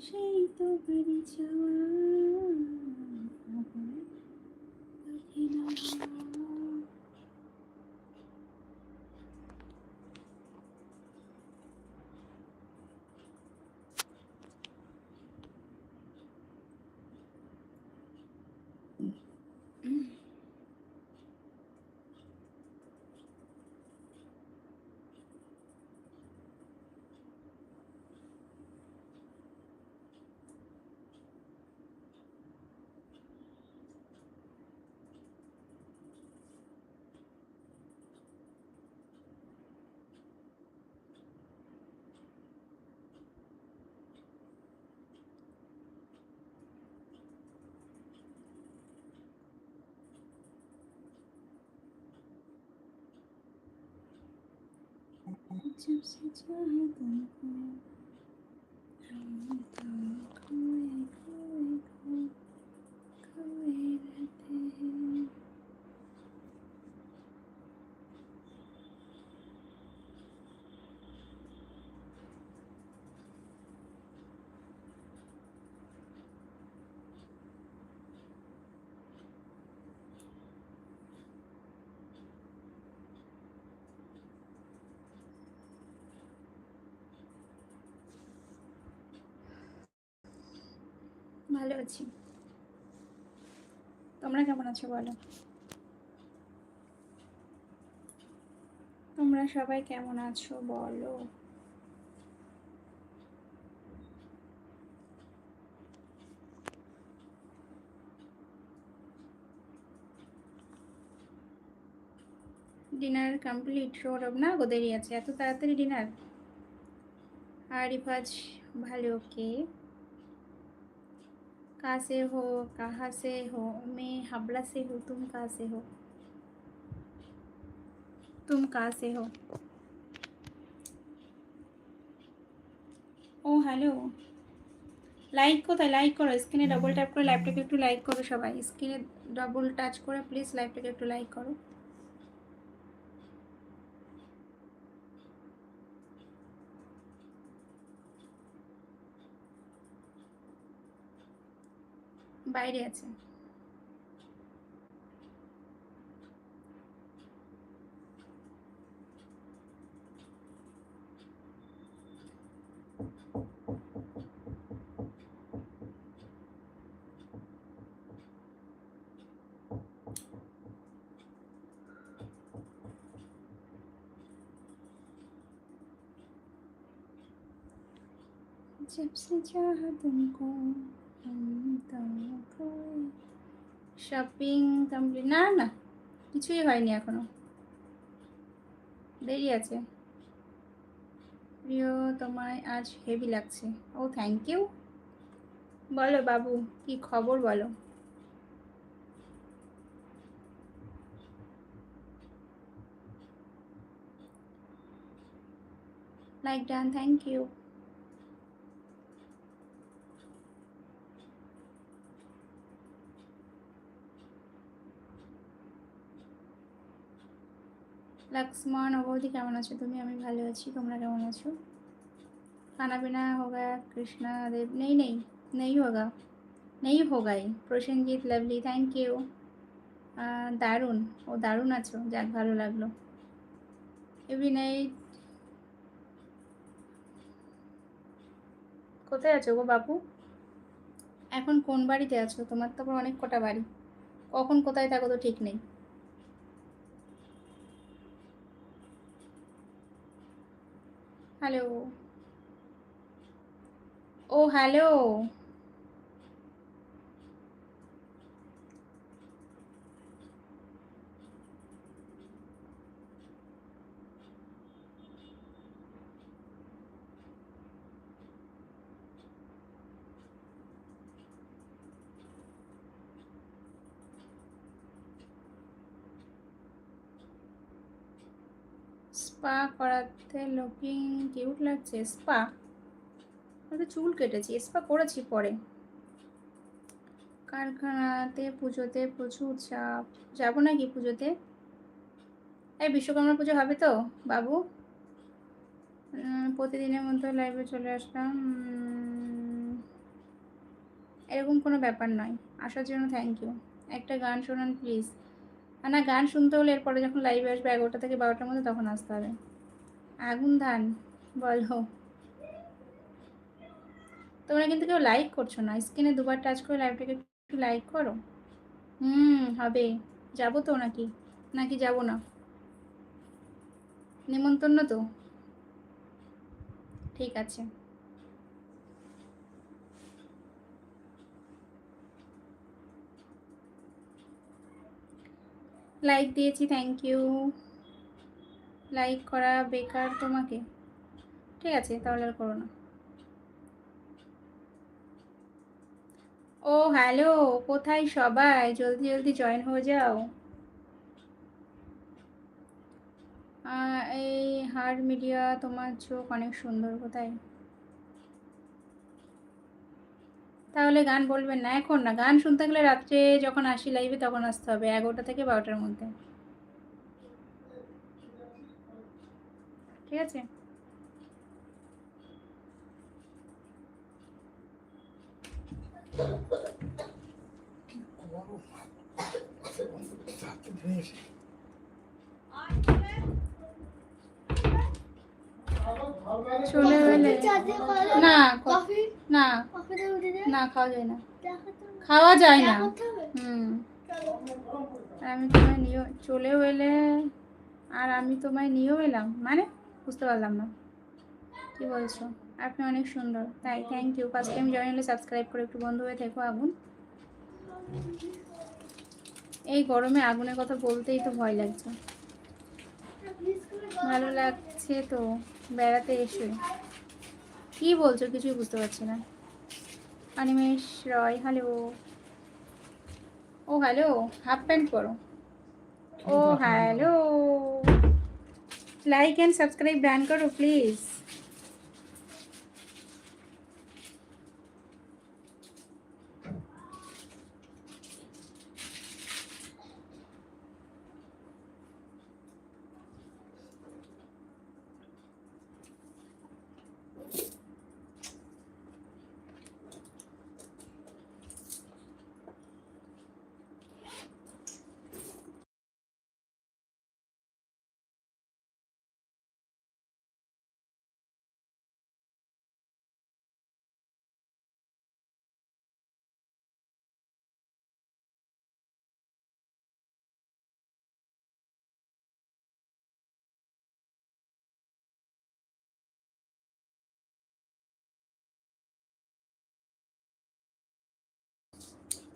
আমি সেই তো বাড়ি যাওয়া খবর 我就是这样的 ভালো আছি। তোমরা কেমন আছো বলো? তোমরা সবাই কেমন আছো বলো? ডিনার কমপ্লিট সৌরভ না? গো দেরি আছে। এত তাড়াতাড়ি ডিনার আর আরিফাজ ভালো, কে? कहाँ से हो कहाँ से हो मैं हावड़ा से हूँ तुम कहाँ से हो तुम कहाँ से हो ও হ্যালো লাইক কোথায় লাইক করো স্ক্রিনে ডবল ট্যাপ করে লাইভটাকে একটু লাইক করো সবাই স্ক্রিনে ডবল টাচ করে প্লিজ লাইভটাকে একটু লাইক করো বাইরে আছে जब से चाहा तुमको শপিং কমপ্লিট না না, কিছুই হয়নি এখনও। দেরি আছে। প্রিয়, তোমায় আজ হেভি লাগছে। ও থ্যাংক ইউ বলো বাবু, কি খবর বলো। Like done thank you Lakshman অবধি কেমন আছো তুমি? আমি ভালো আছি, তোমরা কেমন আছো? খানা পিনা হোগা, কৃষ্ণা, দেব, নেই নেই নেই হোগা, নেই হোগাই, প্রসেনজিৎ, লাভলি থ্যাংক ইউ দারুণ, ও দারুণ আছো, যাক ভালো লাগল। এভরি নাইট কোথায় আছো গো বাপু? এখন কোন বাড়িতে আছো? তোমার তো অনেক কটা বাড়ি। কখন কোথায় থাকো তো ঠিক নেই। হ্যালো ও হ্যালো স্পা করাতে লুকিং কিউট লাগছে, স্পা? আমি চুল কেটেছি, স্পা করেছি পরে। কারখানাতে, পুজোতে প্রচুর চাপ। যাব নাকি পুজোতে? এই বিশ্বকর্মা পুজো হবে তো, বাবু? প্রতিদিনের মতো লাইভে চলে আসলাম। এরকম কোনো ব্যাপার নয়। আসার জন্য থ্যাংক ইউ একটা গান শোনান প্লিজ না গান শুনতে হলে এরপরে যখন লাইভে আসবে এগারোটা থেকে বারোটার মধ্যে তখন আসতে হবে। আগুন ধান, বলো। তোমরা কিন্তু কেউ লাইক করছ না। স্ক্রিনে দুবার টাচ করে লাইভটাকে একটু লাইক করো। হুম, হবে। যাব তো নাকি? নাকি যাব না? নিমন্ত্রণ তো? ঠিক আছে। লাইক দিয়েছি থ্যাংক ইউ লাইক করা বেকার তোমাকে? ঠিক আছে, তাহলে আর করো না। ও হ্যালো কোথায় সবাই? জলদি জলদি জয়েন হয়ে যাও। এই হার মিডিয়া তোমার চোখ অনেক সুন্দর, কোথায়? তাহলে গান বলবেন না। এখন না গান শুনতে গেলে রাত্রে যখন আসি লাইভে তখন আসতে হবে এগারোটা থেকে বারোটার মধ্যে। ঠিক আছে? চলে না না। না খাওয়া যায় না। খাওয়া যায় না। হুম। আমি তোমায় নিয়ে চলেও এলে আর আমি তোমায় নিয়েও এলাম। মানে বুঝতে পারলাম না। কি বলছো? আপনি অনেক সুন্দর। তাই thank you first time join হলে সাবস্ক্রাইব করে একটু বন্ধু হয়ে থেকো আগুন। এই গরমে আগুনের কথা বলতেই তো ভয় লাগছে। ভালো লাগছে তো। বেড়াতে এসে। কি বলছো? কিছুই বুঝতে পারছি না। অনিমেষ রয় হ্যালো ও হ্যালো হাফ প্যান্ট পরো। ও hello like and subscribe ban করো please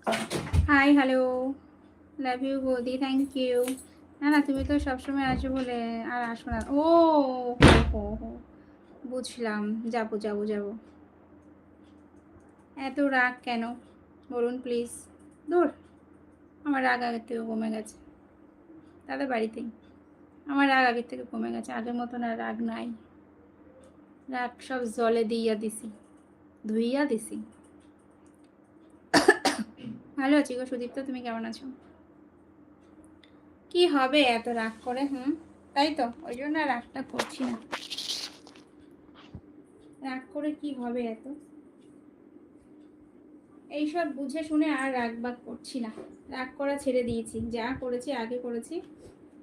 hi hello love you বৌদি থ্যাংক ইউ না না, তুমি তো সবসময় আসো বলে আর আসো না। ও, হো হো বুঝলাম। যাব যাব যাব। এত রাগ কেন? বলুন প্লিজ দূর আমার রাগ আগের থেকে কমে গেছে। তাদের বাড়িতেই। আমার রাগ আগের থেকে কমে গেছে। আগের মতন আর রাগ নাই। রাগ সব জলে দিয়া দিছি। ধুইয়া দিছি। ভালো আছি গো সুদীপ্ত, তুমি কেমন আছো? কি হবে এত রাগ করে, হুম? তাই তো, ওই জন্য রাগটা করছি না। রাগ করে কি হবে এত? এইসব বুঝে শুনে আর রাগ বাগ করছি না। রাগ করা ছেড়ে দিয়েছি, যা করেছি আগে করেছি,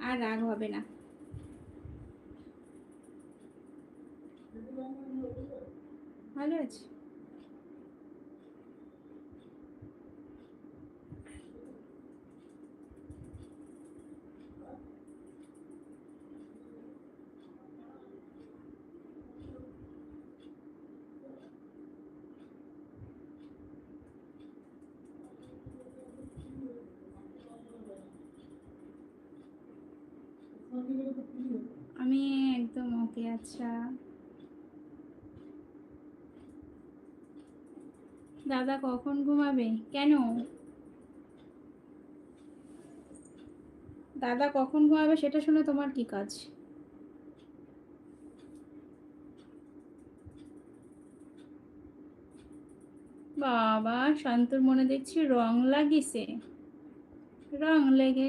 আর রাগ হবে না। ভালো আছি আমি একদম ওকে আচ্ছা। দাদা কখন ঘুমাবে? কেন? দাদা কখন ঘুমাবে সেটা শুনে তোমার কি কাজ? বাবা, শান্তর মনে দেখছি রং লাগিছে। রং লেগে